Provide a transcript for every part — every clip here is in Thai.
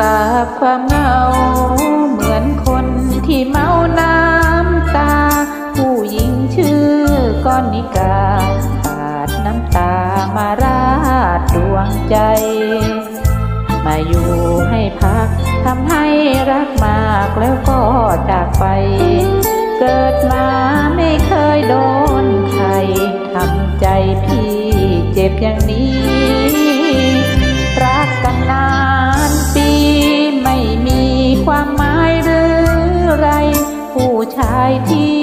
กับความเหงา เหมือนคนที่เมาน้ำตา ผู้หญิงชื่อก้อนนิกาปาดน้ำตามาราดดวงใจ มาอยู่ให้พักทำให้รักมากแล้วก็จากไป เกิดมาไม่เคยโดนใครทำใจพี่เจ็บย่าง ผู้ชายที่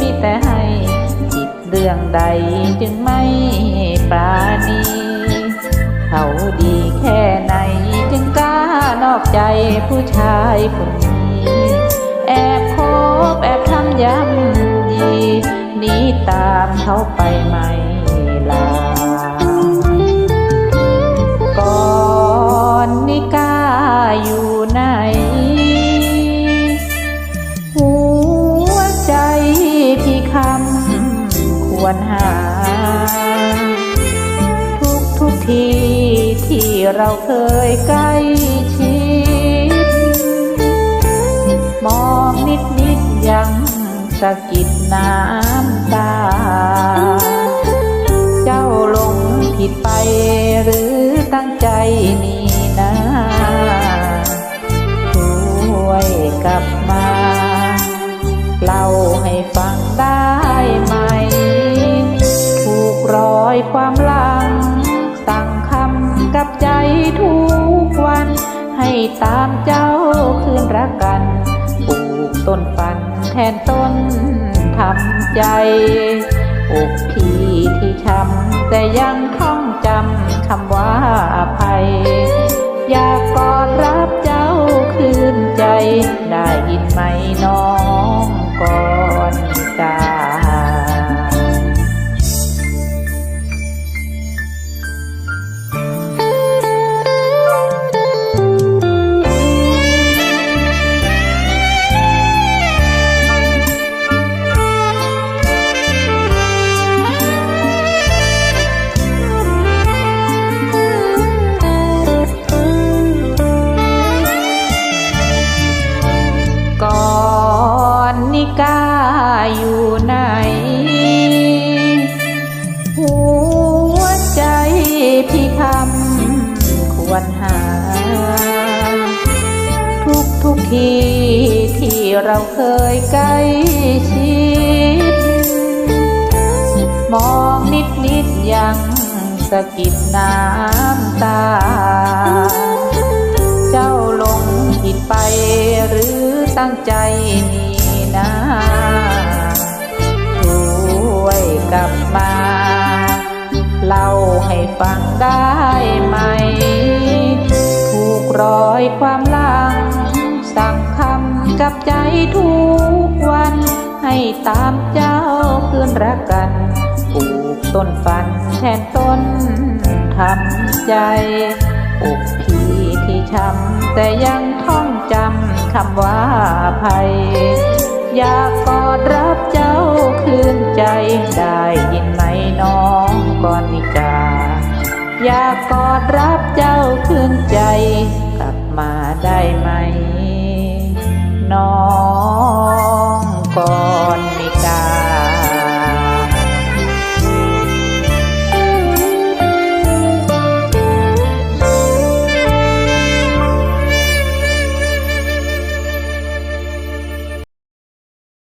มีแต่ให้ผิดเรื่องใดจึงไม่ปราณี เขาดีแค่ไหนจึงกล้านอกใจผู้ชายคนนี้ แอบคบแอบทำย้ำยีหนีตามเขาไปไม่ลา วรหา ทุกทุกทีที่เราเคยใกล้ชิด มองนิดนิดยังสะกิดน้ำตา เจ้าลงผิดไปหรือตั้งใจนี่นะช่วยกับ ความหลัง ตั้งคำกับใจทุกวัน ให้ตามเจ้าคืนรักกันปลูกต้นฝันแทนต้นทำใจอกพี่ที่ช้ำแต่ยังท่องจำคำว่าอภัย อยากกอดรับเจ้าคืนใจได้ยินไหมน้อง วรหา ทุกทุกทีที่เราเคยใกล้ชิด มองนิดนิดยังสะกิดน้ำตา เจ้าลงผิดไปหรือตั้งใจนี ใจทุกวัน ให้ตามเจ้าคืนรักกันปลูกต้นฝันแทนต้นทำใจอกพี่ที่ช้ำแต่ยังท่องจำคำว่าภัย อยากกอดรับเจ้าคืนใจได้ยินไหมน้องก่อนนิกา อยากกอดรับเจ้าคืนใจกลับมาได้ไหม น้อง